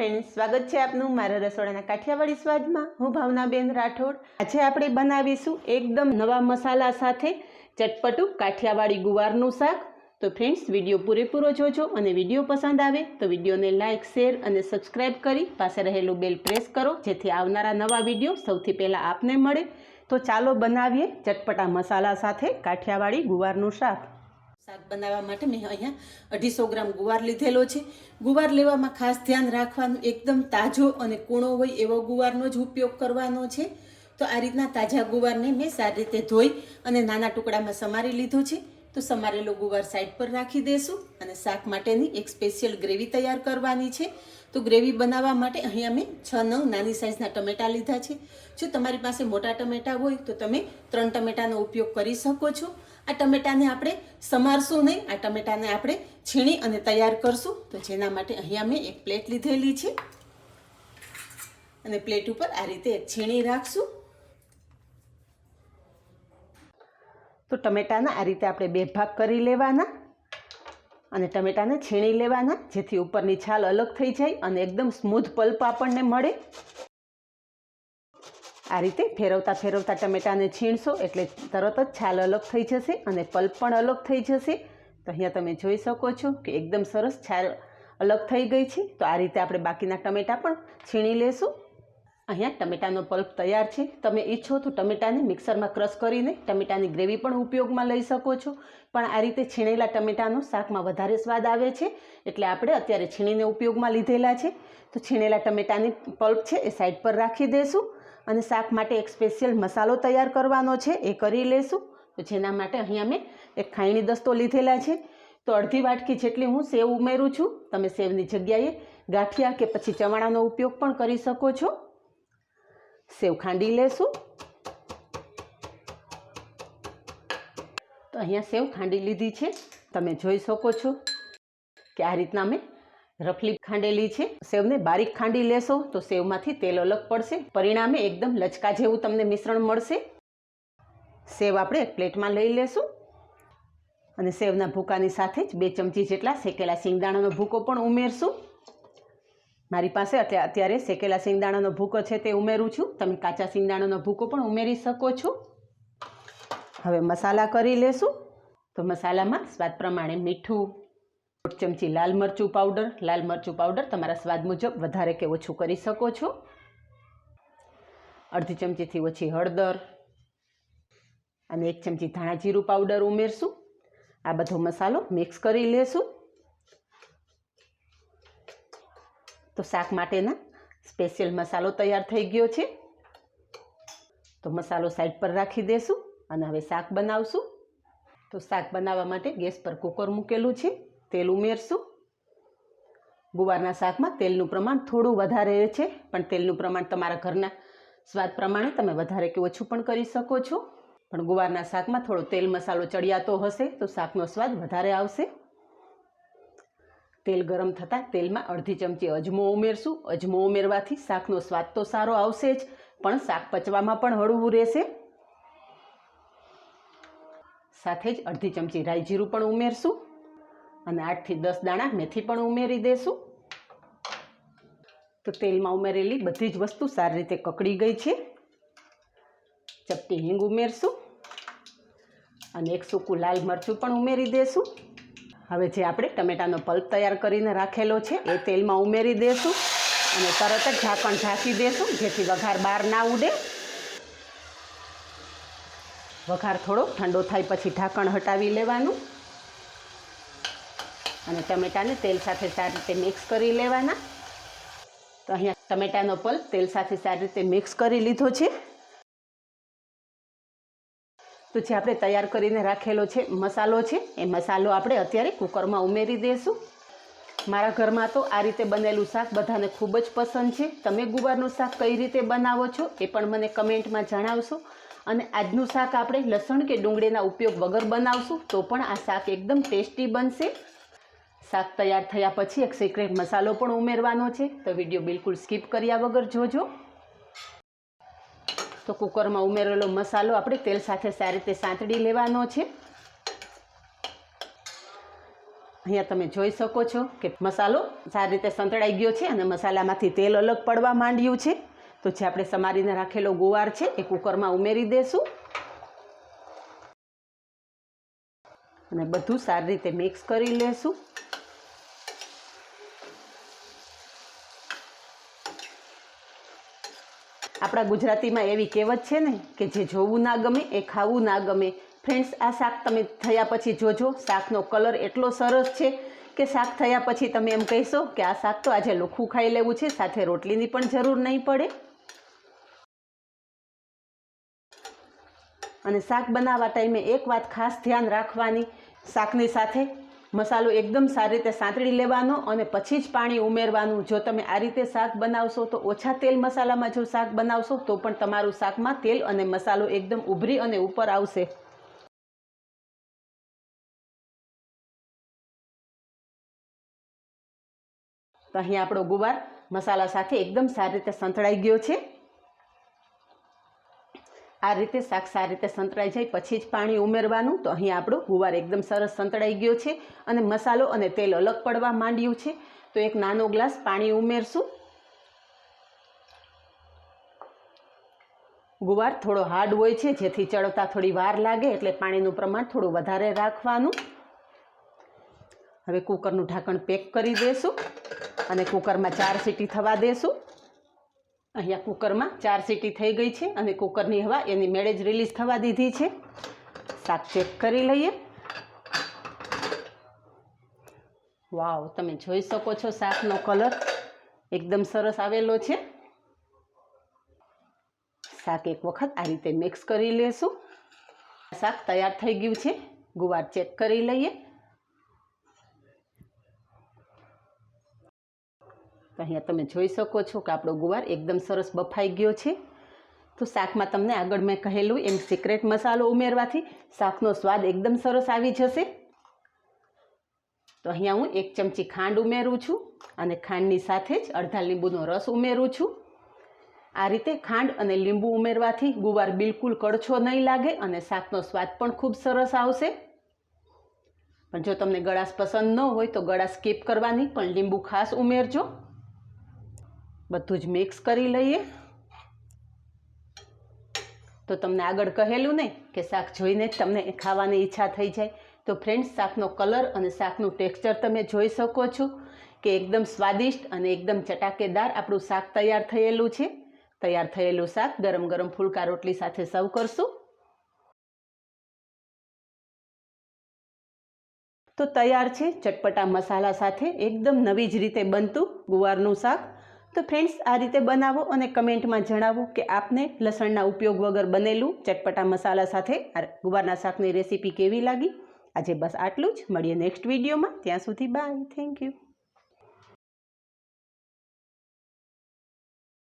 Friends, સ્વાગત છે આપનું મારા રસોડાના કાઠિયાવાડી સ્વાદમાં. હું ભાવનાબેન રાઠોડ. આજે આપણે બનાવીશું એકદમ નવા મસાલા સાથે ચટપટું કાઠિયાવાડી ગુવારનું શાક. તો ફ્રેન્ડ્સ, વીડિયો પૂરેપૂરો જોજો અને વીડિયો પસંદ આવે તો વિડીયોને લાઇક, શેર અને સબસ્ક્રાઇબ કરી પાસે રહેલું બેલ પ્રેસ કરો, જેથી આવનારા નવા વીડિયો સૌથી પહેલાં આપને મળે. તો ચાલો બનાવીએ ચટપટા મસાલા સાથે કાઠિયાવાડી ગુવારનું શાક. શાક બનાવવા માટે મેં અહીંયા અઢીસો ગ્રામ ગુવાર લીધેલો છે. ગુવાર લેવામાં ખાસ ધ્યાન રાખવાનું એકદમ તાજો અને કૂણો હોય એવો ગુવારનો જ ઉપયોગ કરવાનો છે. તો આ રીતના તાજા ગુવારને મેં સારી રીતે ધોઈ અને નાના ટુકડામાં સમારી લીધો છે. તો સમારેલો ગુવાર સાઈડ પર રાખી દેશું અને શાક માટેની એક સ્પેશિયલ ગ્રેવી તૈયાર કરવાની છે. તો ગ્રેવી બનાવવા માટે અહીંયા મેં છ, નવ નાની સાઇઝના ટમેટાં લીધા છે. જો તમારી પાસે મોટા ટમેટાં હોય તો તમે ત્રણ ટમેટાનો ઉપયોગ કરી શકો છો. આ ટમેટાને આપણે સમારશું નહીં, આ ટમેટાને આપણે છીણી અને તૈયાર કરશું. તો જેના માટે અહીંયા મેં એક પ્લેટ લીધેલી છે. અને પ્લેટ ઉપર આ રીતે છીણી રાખશું. તો ટમેટાના આ રીતે આપણે બે ભાગ કરી લેવાના અને ટમેટાને છીણી લેવાના, જેથી ઉપરની છાલ અલગ થઈ જાય અને એકદમ સ્મૂથ પલ્પ આપણને મળે. આ રીતે ફેરવતા ફેરવતા ટમેટાને છીણશો એટલે તરત જ છાલ અલગ થઈ જશે અને પલ્પ પણ અલગ થઈ જશે. તો અહીંયા તમે જોઈ શકો છો કે એકદમ સરસ છાલ અલગ થઈ ગઈ છે. તો આ રીતે આપણે બાકીના ટમેટા પણ છીણી લેશું. અહીંયા ટમેટાનો પલ્પ તૈયાર છે. તમે ઈચ્છો તો ટમેટાને મિક્સરમાં ક્રશ કરીને ટમેટાની ગ્રેવી પણ ઉપયોગમાં લઈ શકો છો. પણ આ રીતે છીણેલા ટમેટાનો શાકમાં વધારે સ્વાદ આવે છે. એટલે આપણે અત્યારે છીણીને ઉપયોગમાં લીધેલા છે. તો છીણેલા ટમેટાની પલ્પ છે એ સાઈડ પર રાખી દઈશું અને શાક માટે એક સ્પેશિયલ મસાલો તૈયાર કરવાનો છે. એ કરી લેશું. તો જેના માટે અહીંયા મેં એક ખાયણી દસ્તો લીધેલા છે. તો અડધી વાટકી જેટલી હું સેવ ઉમેરું છું. તમે સેવની જગ્યાએ ગાંઠિયા કે પછી ચવાણાનો ઉપયોગ પણ કરી શકો છો. સેવ ખાંડી લેશું. તો અહીંયા સેવ ખાંડી લીધી છે. તમે જોઈ શકો છો કે આ રીતના મેં રફલી ખાંડેલી છે. સેવને બારીક ખાંડી લેશો તો સેવમાંથી તેલ અલગ પડશે. પરિણામે એકદમ લચકા જેવું તમને મિશ્રણ મળશે. સેવ આપણે પ્લેટમાં લઈ લેશું. અને સેવના ભૂકાની સાથે જ બે ચમચી જેટલા શેકેલા સિંગદાણાનો ભૂકો પણ ઉમેરશું. મારી પાસે એટલે અત્યારે શેકેલા સિંગદાણાનો ભૂકો છે તે ઉમેરું છું. તમે કાચા સિંગદાણાનો ભૂકો પણ ઉમેરી શકો છો. હવે મસાલા કરી લેશું. તો મસાલામાં સ્વાદ પ્રમાણે મીઠું દોઢ ચમચી લાલ મરચું પાવડર. લાલ મરચું પાવડર તમારા સ્વાદ મુજબ વધારે કે ઓછું કરી શકો છો. અડધી ચમચીથી ઓછી હળદર અને એક ચમચી ધાણા જીરું પાવડર ઉમેરશું. આ બધો મસાલો મિક્સ કરી લેશું. તો શાક માટેના સ્પેશિયલ મસાલો તૈયાર થઈ ગયો છે. તો મસાલો સાઈડ પર રાખી દેશું અને હવે શાક બનાવશું. તો શાક બનાવવા માટે ગેસ પર કુકર મૂકેલું છે. તેલ ઉમેરશું. ગુવારના શાકમાં તેલનું પ્રમાણ થોડું વધારે છે, પણ તેલનું પ્રમાણ તમારા ઘરના સ્વાદ પ્રમાણે તમે વધારે કે ઓછું પણ કરી શકો છો. પણ ગુવારના શાકમાં થોડો તેલ મસાલો ચડિયાતો હશે, તો શાકનો સ્વાદ વધારે આવશે. તેલ ગરમ થતાં તેલમાં અડધી ચમચી અજમો ઉમેરશું. અજમો ઉમેરવાથી શાકનો સ્વાદ તો સારો આવશે જ, પણ શાક પચવામાં પણ હળવું રહેશે. સાથે જ અડધી ચમચી રાઈ જીરું પણ ઉમેરશું અને આઠથી દસ દાણા મેથી પણ ઉમેરી દેશું. તો તેલમાં ઉમેરેલી બધી જ વસ્તુ સારી રીતે કકડી ગઈ છે. ચપટી હિંગ ઉમેરશું અને એક સૂકું લાલ મરચું પણ ઉમેરી દેશું. હવે જે આપણે ટમેટાનો પલ્પ તૈયાર કરીને રાખેલો છે, એ તેલમાં ઉમેરી દેશું અને તરત જ ઢાંકણ ઢાંકી દેશું, જેથી વઘાર બહાર ના ઉડે. વઘાર થોડો ઠંડો થાય પછી ઢાંકણ હટાવી લેવાનું. અને ટમેટાને તેલ સાથે સારી રીતે મિક્સ કરી લેવાના. તો અહીંયા ટમેટાનો પલ્પ તેલ સાથે સારી રીતે મિક્સ કરી લીધો છે. તો જે આપણે તૈયાર કરીને રાખેલો છે, મસાલો છે, એ મસાલો આપણે અત્યારે કુકરમાં ઉમેરી દઈશું મારા ઘરમાં તો આ રીતે બનેલું શાક બધાને ખૂબ જ પસંદ છે. તમે ગુવારનું શાક કઈ રીતે બનાવો છો એ પણ મને કમેન્ટમાં જણાવશો. અને આજનું શાક આપણે લસણ કે ડુંગળીના ઉપયોગ વગર બનાવશું તો પણ આ શાક એકદમ ટેસ્ટી બનશે. શાક તૈયાર થયા પછી એક સિક્રેટ મસાલો પણ ઉમેરવાનો છે. તો વીડિયો બિલકુલ સ્કીપ કર્યા વગર જોજો. તો કુકરમાં ઉમેરેલો મસાલો આપણે તેલ સાથે સારી રીતે સાંતળી લેવાનો છે. અહીંયા તમે જોઈ શકો છો કે મસાલો સારી રીતે સંતળાઈ ગયો છે અને મસાલામાંથી તેલ અલગ પડવા માંડ્યું છે. તો જે આપણે સમારીને રાખેલો ગુવાર છે એ કુકરમાં ઉમેરી દેશું. અને બધું સારી રીતે મિક્સ કરી લેશું. આપણા ગુજરાતીમાં એવી કહેવત છે ને કે જે જોવું ના ગમે, એ ખાવું ના ગમે. ફ્રેન્ડ્સ આ શાક તમે થયા પછી જોજો. શાકનો કલર એટલો સરસ છે કે શાક થયા પછી તમે એમ કહેશો કે આ શાક તો આજે લોખું ખાઈ લેવું છે, સાથે રોટલીની પણ જરૂર નહીં પડે. અને શાક બનાવવા ટાઈમે એક વાત ખાસ ધ્યાન રાખવાની, શાકની સાથે મસાલો એકદમ સારી રીતે સાંતળી લેવાનો અને પછી જ પાણી ઉમેરવાનું. જો તમે આ રીતે શાક બનાવશો તો ઓછા તેલ મસાલામાં જો શાક બનાવશો તો પણ તમારું શાકમાં તેલ અને મસાલો એકદમ ઉભરી અને ઉપર આવશે. તો અહીંયા આપણો ગુવાર મસાલા સાથે એકદમ સારી રીતે સંતળાઈ ગયો છે. આ રીતે શાક સારી રીતે સંતળાઈ જાય, પછી જ પાણી ઉમેરવાનું. તો અહીં આપણો ગુવાર એકદમ સરસ સંતળાઈ ગયો છે અને મસાલો અને તેલ અલગ પડવા માંડ્યું છે. તો એક નાનો ગ્લાસ પાણી ઉમેરશું. ગુવાર થોડો હાર્ડ હોય છે, જેથી ચડતા થોડી વાર લાગે, એટલે પાણીનું પ્રમાણ થોડું વધારે રાખવાનું. હવે કુકરનું ઢાંકણ પેક કરી દેશું અને કુકરમાં ચાર સીટી થવા દેશું. અહીંયા કુકરમાં ચાર સીટી થઈ ગઈ છે અને કુકરની હવા એની મેળે જ રિલીઝ થવા દીધી છે. શાક ચેક કરી લઈએ. વાવ તમે જોઈ શકો છો શાકનો કલર એકદમ સરસ આવેલો છે. શાક એક વખત આ રીતે મિક્સ કરી લેશું. શાક તૈયાર થઈ ગયું છે. ગુવાર ચેક કરી લઈએ. તો અહીંયા તમે જોઈ શકો છો કે આપણો ગુવાર એકદમ સરસ બફાઈ ગયો છે. તો શાકમાં તમને આગળ મેં કહેલું એમ સિક્રેટ મસાલો ઉમેરવાથી શાકનો સ્વાદ એકદમ સરસ આવી જશે. તો અહીંયા હું એક ચમચી ખાંડ ઉમેરું છું અને ખાંડની સાથે જ અડધા લીંબુનો રસ ઉમેરું છું. આ રીતે ખાંડ અને લીંબુ ઉમેરવાથી ગુવાર બિલકુલ કડછો નહીં લાગે અને શાકનો સ્વાદ પણ ખૂબ સરસ આવશે. પણ જો તમને ગળાશ પસંદ ન હોય તો ગળા સ્કીપ કરવાની, પણ લીંબુ ખાસ ઉમેરજો. બધું જ મિક્સ કરી લઈએ. તો તમને આગળ કહેલું ને કે શાક જોઈને જ તમને ખાવાની ઈચ્છા થઈ જાય. તો ફ્રેન્ડ્સ શાકનો કલર અને શાકનું ટેક્સચર તમે જોઈ શકો છો કે એકદમ સ્વાદિષ્ટ અને એકદમ ચટાકેદાર આપણું શાક તૈયાર થયેલું છે. તૈયાર થયેલું શાક ગરમ ગરમ ફૂલકા રોટલી સાથે સર્વ કરશું. તો તૈયાર છે, ચટપટા મસાલા સાથે એકદમ નવી જ રીતે બનતું ગુવારનું શાક. તો ફ્રેન્ડ્સ આ રીતે બનાવો અને કમેન્ટમાં જણાવો કે આપને લસણના ઉપયોગ વગર બનેલું ચટપટા મસાલા સાથે આ ગુવારના શાકની રેસીપી કેવી લાગી. આજે બસ આટલું જ. મળીએ નેક્સ્ટ વિડીયોમાં ત્યાં સુધી બાય થેન્ક યુ